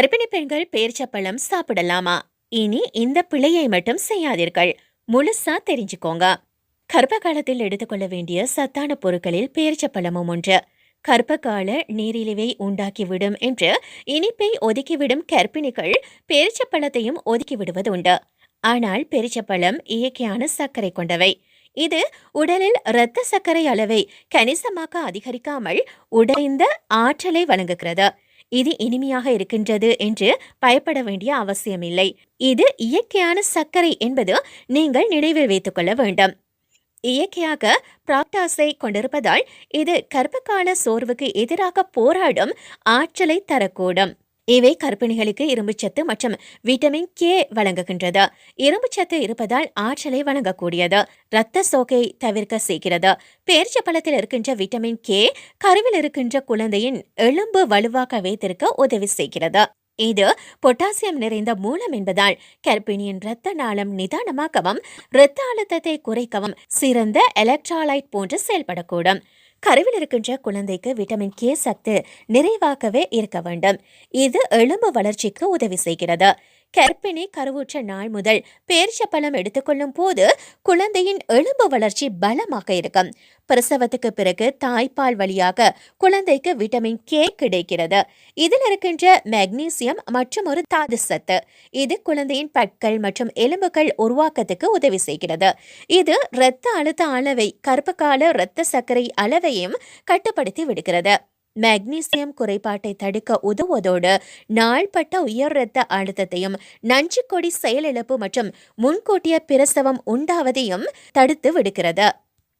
கர்ப்பிணி பெண்கள் பேரிச்சப்பழம் சாப்பிடலாமா? இனி இந்த பிழையை மட்டும் செய்யாதீர்கள். முழுசா தெரிஞ்சுக்கோங்க. கர்ப்ப காலத்தில் எடுத்துக்கொள்ள வேண்டிய சத்தான பொருட்களில் பேரிச்சப்பழமும் ஒன்று. கர்ப்பகால நீரிழிவை உண்டாக்கிவிடும் என்று இனிப்பை ஒதுக்கிவிடும் கர்ப்பிணிகள் பேரிச்சப்பழத்தையும் ஒதுக்கிவிடுவது உண்டு ஆனால் பேரிச்சப்பழம் இயற்கையான சர்க்கரை கொண்டவை. இது உடலில் இரத்த சர்க்கரை அளவை கணிசமாக அதிகரிக்காமல் உடைந்த ஆற்றலை வழங்குகிறது. இது இனிமையாக இருக்கின்றது என்று பயப்பட வேண்டிய அவசியமில்லை. இது இயற்கையான சர்க்கரை என்பது நீங்கள் நினைவில் வைத்துக் கொள்ள வேண்டும். இயற்கையாக பிராக்டாஸை கொண்டிருப்பதால் இது கர்ப்பகால சோர்வுக்கு எதிராக போராடும் ஆற்றலை தரக்கூடும். இவை கர்ப்பிணிகளுக்கு இரும்புச்சத்து மற்றும் விட்டமின் கே வழங்குகின்றது. இரும்புச்சத்து இருப்பதால் ஆற்றலை வழங்கக்கூடியது. இரத்த சோகை தவிர்க்க செய்கிறது. பேரிச்ச பழத்தில் இருக்கின்ற விட்டமின் கே கருவில் இருக்கின்ற குழந்தையின் எலும்பு வலுவாக வைத்திருக்க உதவி செய்கிறது. இது பொட்டாசியம் நிறைந்த மூலம் என்பதால் கர்ப்பிணியின் இரத்த நாளம் நிதானமாகவும் இரத்த அழுத்தத்தை குறைக்கவும் சிறந்த எலக்ட்ராலைட் போன்று செயல்படக்கூடும். கருவில் இருக்கின்ற குழந்தைக்கு விட்டமின் கே சத்து நிறைவாகவே இருக்க வேண்டும். இது எலும்பு வளர்ச்சிக்கு உதவி செய்கிறது. கர்ப்பிணி கருவுற்ற நாள் முதல் பேரிச்சப்பழம் எடுத்துக்கொள்ளும் போது குழந்தையின் எலும்பு வளர்ச்சி பலமாக இருக்கும். பிரசவத்துக்கு பிறகு தாய்ப்பால் வழியாக குழந்தைக்கு விட்டமின் கே கிடைக்கிறது. இதில் இருக்கின்ற மெக்னீசியம் மற்றும் ஒரு தாது சத்து. இது குழந்தையின் பற்கள் மற்றும் எலும்புகள் உருவாக்கத்துக்கு உதவி செய்கிறது. இது இரத்த அழுத்த அளவை கர்ப்பகால இரத்த சர்க்கரை அளவையும் கட்டுப்படுத்தி விடுகிறது. மெக்னீசியம் குறைபாட்டை தடுக்க உதவுவதோடு நாள்பட்ட உயர் இரத்த அழுத்தத்தையும் நஞ்சுக்கொடி செயலிழப்பு மற்றும் முன்கூட்டிய பிரசவம் உண்டாவதையும் தடுத்து விடுகிறது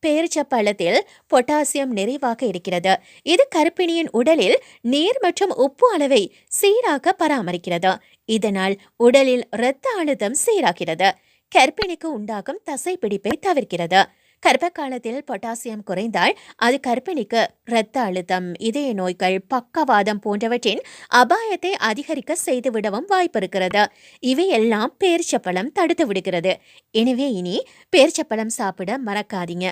பேரிச்சப்பழத்தில் பொட்டாசியம் நிறைவாக இருக்கிறது. இது கர்ப்பிணியின் உடலில் நீர் மற்றும் உப்பு அளவை சீராக பராமரிக்கிறது. இதனால் உடலில் இரத்த அழுத்தம் சீராகிறது. கர்ப்பிணிக்கு உண்டாகும் தசைப்பிடிப்பை தவிர்க்கிறது. கர்ப்ப காலத்தில் பொட்டாசியம் குறைந்தால் அது கர்ப்பிணிக்கு இரத்த அழுத்தம் இதய நோய்கள் பக்கவாதம் போன்றவற்றின் அபாயத்தை அதிகரிக்க செய்துவிடவும் வாய்ப்பு இருக்கிறது இவையெல்லாம் பேரிச்சப்பழம் தடுத்து விடுகிறது எனவே இனி பேரிச்சப்பழம் சாப்பிட மறக்காதீங்க.